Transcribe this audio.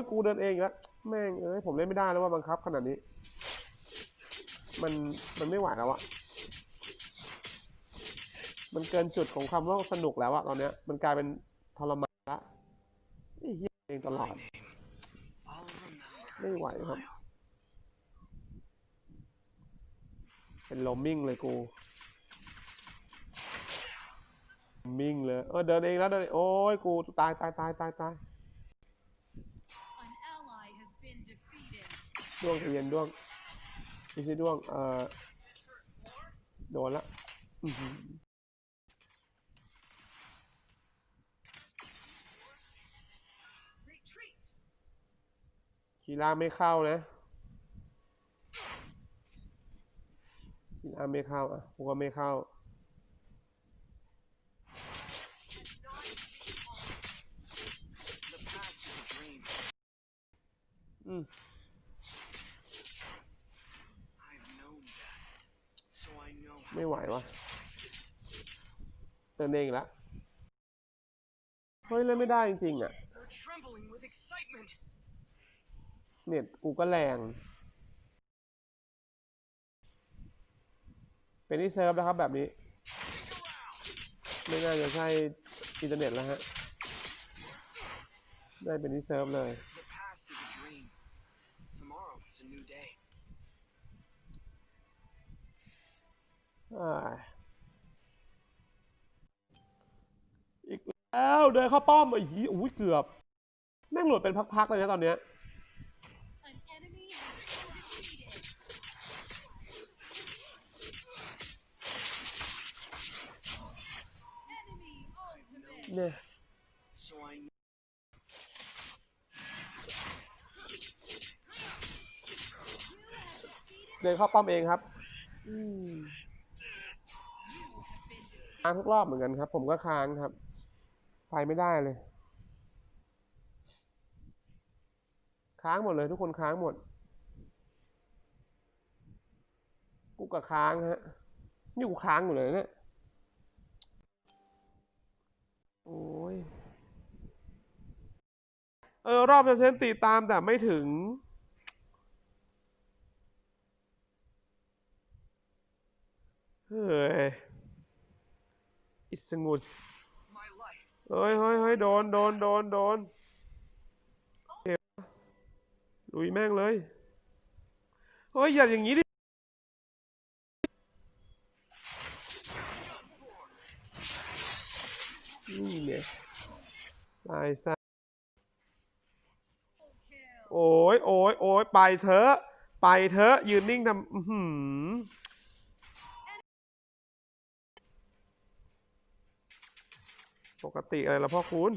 ยกูเดินเองแล้วแม่งเอ้ยผมเล่นไม่ได้แล้วว่าบังคับขนาดนี้ มันมันไม่ไหวแล้วอะมันเกินจุดของคำว่าสนุกแล้วอะตอนเนี้ย มันกลายเป็นทรมานละไอ้เหี้ยเองตลอด ไม่ไหวครับเป็นลมมิ่งเลยกูมิ่งเลย เออเดินเองแล้วเดินโอ้ยกูตายตายตายตายตาย ด้วงใจเย็นด้วงไม่ใช่ด้วงเอ่อโดนละคีร่าไม่เข้านะคีร่าไม่เข้าอะกูก็ไม่เข้าอืม ไม่ไหววะเดินเองละเฮ้ยเล่นไม่ได้จริงๆอะเน็ตกูก็แรง เป็นที่เซิร์ฟนะครับแบบนี้ ไม่น่าจะใช่อินเทอร์เน็ตแล้วฮะ ได้เป็นที่เซิร์ฟเลย a new day. อ่าอีกแล้วเดินเข้าป้อมไอ้หีอุ้ยเกือบ แม่งหลุดเป็นพักๆเลยนะตอนเนี้ยเนี่ยเดินเข้าป้อมเองครับ อืม ค้างทุกรอบเหมือนกันครับ ผมก็ค้างครับ ไปไม่ได้เลย ค้างหมดเลยทุกคนค้างหมด กูกับค้างฮะ นี่กูค้างอยู่เลยเนี่ย โอ้ย เออ รอบเซนติตามแต่ไม่ถึงเฮ้ย อิสงุด my life. เฮ้ยเฮ้ยเฮ้ยโดนโดนโดนโดนเก็บลุยแม่งเลย เฮ้ย อย่าอย่างนี้ดิ นี่เนี่ยตายซะโอ้ยโอ้ยโอ้ยไปเถอะ ไปเถอะ ยืนนิ่งทำอื้อ ปกติอะไรละพ่อคุณ